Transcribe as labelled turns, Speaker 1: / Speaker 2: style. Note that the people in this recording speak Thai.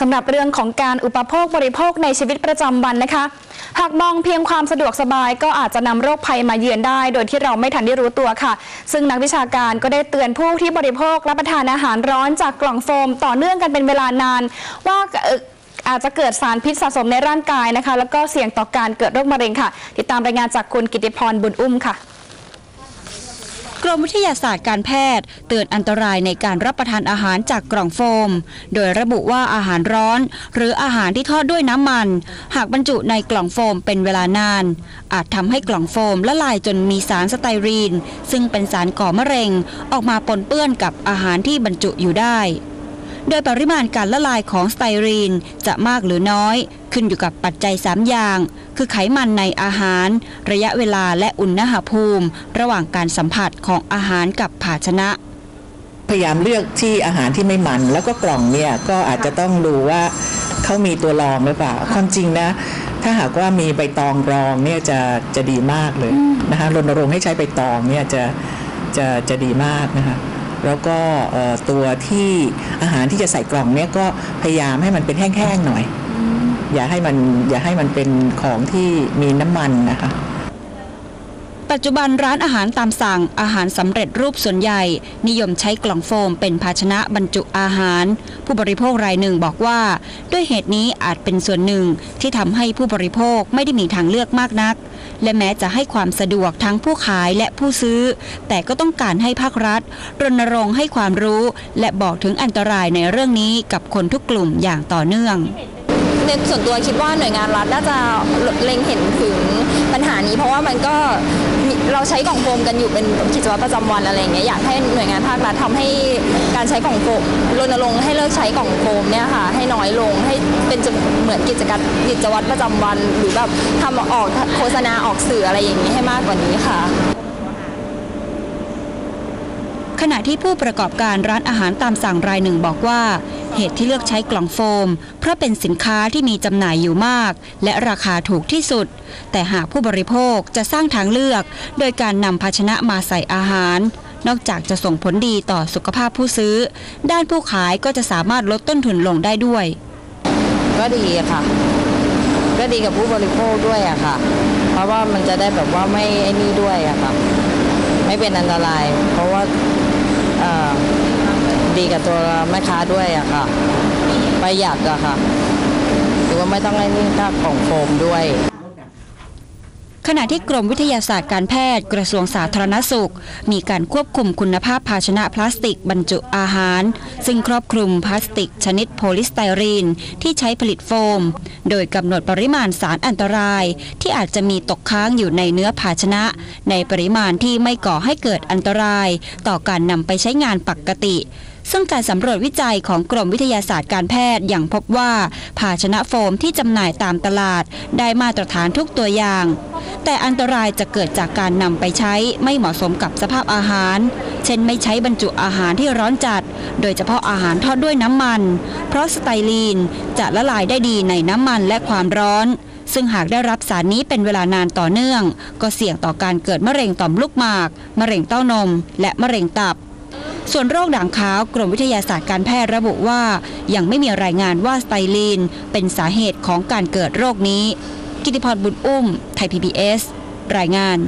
Speaker 1: สำหรับเรื่องของการอุปโภคบริโภคในชีวิตประจำวันนะคะ หากมองเพียงความสะดวกสบายก็อาจจะนำโรคภัยมาเยือนได้ โดยที่เราไม่ทันได้รู้ตัวค่ะ ซึ่งนักวิชาการก็ได้เตือนผู้ที่บริโภครับประทานอาหารร้อนจากกล่องโฟม ต่อเนื่องกันเป็นเวลานาน ว่าอาจจะเกิดสารพิษสะสมในร่างกายนะคะ แล้วก็เสี่ยงต่อการเกิดโรคมะเร็งค่ะ ติดตามรายงานจากคุณกิติพรบุญอุ้มค่ะ
Speaker 2: กรมวิทยาศาสตร์การแพทย์ เตือนอันตรายในการรับประทานอาหารจากกล่องโฟม โดยระบุว่าอาหารร้อน หรืออาหารที่ทอดด้วยน้ำมัน หากบรรจุในกล่องโฟมเป็นเวลานาน อาจทำให้กล่องโฟมละลายจนมีสารสไตรีน ซึ่งเป็นสารก่อมะเร็ง ออกมาปนเปื้อนกับอาหารที่บรรจุอยู่ได้ โดยปริมาณการละลายของสไตรีนจะมากหรือน้อย ขึ้นอยู่กับปัจจัย 3 อย่าง คือไขมันในอาหาร ระยะเวลาและอุณหภูมิ ระหว่างการสัมผัสของอาหารกับภาชนะ
Speaker 3: พยายามเลือกที่อาหารที่ไม่มัน แล้วก็กล่องเนี่ยก็อาจจะต้องดูว่าเขามีตัวรองหรือเปล่าความจริงนะ ถ้าหากว่ามีใบตองรองเนี่ยจะจะดีมากเลยนะคะรณรงค์ให้ใช้ใบตองเนี่ยจะจะจะดีมากนะคะ แล้วก็ตัวที่อาหารที่จะใส่กล่องเนี้ยก็พยายามให้มันเป็นแห้งๆหน่อย อย่าให้มันอย่าให้มันเป็นของที่มีน้ำมันนะคะ
Speaker 2: ปัจจุบันร้านอาหารตามสั่งอาหารสำเร็จรูปส่วนใหญ่ นิยมใช้กล่องโฟมเป็นภาชนะบรรจุอาหาร ผู้บริโภครายหนึ่งบอกว่า ด้วยเหตุนี้อาจเป็นส่วนหนึ่งที่ทำให้ผู้บริโภคไม่ได้มีทางเลือกมากนัก และแม้จะให้ความสะดวกทั้งผู้ขายและผู้ซื้อ แต่ก็ต้องการให้ภาครัฐ รณรงค์ให้ความรู้ และบอกถึงอันตรายในเรื่องนี้กับคนทุกกลุ่มอย่างต่อเนื่อง
Speaker 4: ในส่วนตัวคิดว่าหน่วยงานรัฐน่าจะเล็งเห็นถึงปัญหานี้ เพราะว่ามันก็ เราใช้กล่องโฟมกันอยู่เป็นกิจวัตรประจำวันอะไรอย่างเงี้ยอยากให้หน่วยงานภาครัฐทำให้การใช้กล่องโฟมรณรงค์ให้เลิกใช้กล่องโฟมเนี่ยค่ะให้น้อยลงให้เป็นเหมือนกิจกรรมกิจวัตรประจำวัน หรือแบบทำออกโฆษณาออกสื่ออะไรอย่างนี้ให้มากกว่านี้ค่ะ
Speaker 2: ขณะที่ผู้ประกอบการร้านอาหารตามสั่งรายหนึ่งบอกว่า เหตุที่เลือกใช้กล่องโฟม เพราะเป็นสินค้าที่มีจำหน่ายอยู่มาก และราคาถูกที่สุด แต่หากผู้บริโภคจะสร้างทางเลือก โดยการนำภาชนะมาใส่อาหาร นอกจากจะส่งผลดีต่อสุขภาพผู้ซื้อ ด้านผู้ขายก็จะสามารถลดต้นทุนลงได้ด้วย
Speaker 5: ก็ดีค่ะ ก็ดีกับผู้บริโภคด้วยอะค่ะ เพราะว่ามันจะได้แบบว่าไม่ไอ้นี่ด้วยอะค่ะไม่เป็นอันตราย เพราะว่า กับตัวแม่ค้าด้วยอะค่ะประหยัดอะค่ะหรือว่าไม่ต้องให้นี่ค่าของโฟมด้วย
Speaker 2: ขณะที่กรมวิทยาศาสตร์การแพทย์กระทรวงสาธารณสุข มีการควบคุมคุณภาพภาชนะพลาสติกบรรจุอาหาร ซึ่งครอบคลุมพลาสติกชนิดโพลิสไตรีน ที่ใช้ผลิตโฟม โดยกำหนดปริมาณสารอันตราย ที่อาจจะมีตกค้างอยู่ในเนื้อภาชนะ ในปริมาณที่ไม่ก่อให้เกิดอันตราย ต่อการนำไปใช้งานปกติซึ่งการสำรวจวิจัยของกรมวิทยาศาสตร์การแพทย์อย่างพบว่า ภาชนะโฟมที่จำหน่ายตามตลาด ได้มาตรฐานทุกตัวอย่าง แต่อันตรายจะเกิดจากการนำไปใช้ไม่เหมาะสมกับสภาพอาหาร เช่นไม่ใช้บรรจุอาหารที่ร้อนจัด โดยเฉพาะอาหารทอดด้วยน้ำมัน เพราะสไตรีนจะละลายได้ดีในน้ำมันและความร้อน ซึ่งหากได้รับสารนี้เป็นเวลานานต่อเนื่อง ก็เสี่ยงต่อการเกิดมะเร็งต่อมลูกหมาก มะเร็งเต้านม และมะเร็งตับส่วนโรคด่างขาวกรมวิทยาศาสตร์การแพทย์ระบุว่า ยังไม่มีรายงานว่าสไตรีนเป็นสาเหตุของการเกิดโรคนี้ กิติพรบุญอุ้ม ไทย PBS รายงาน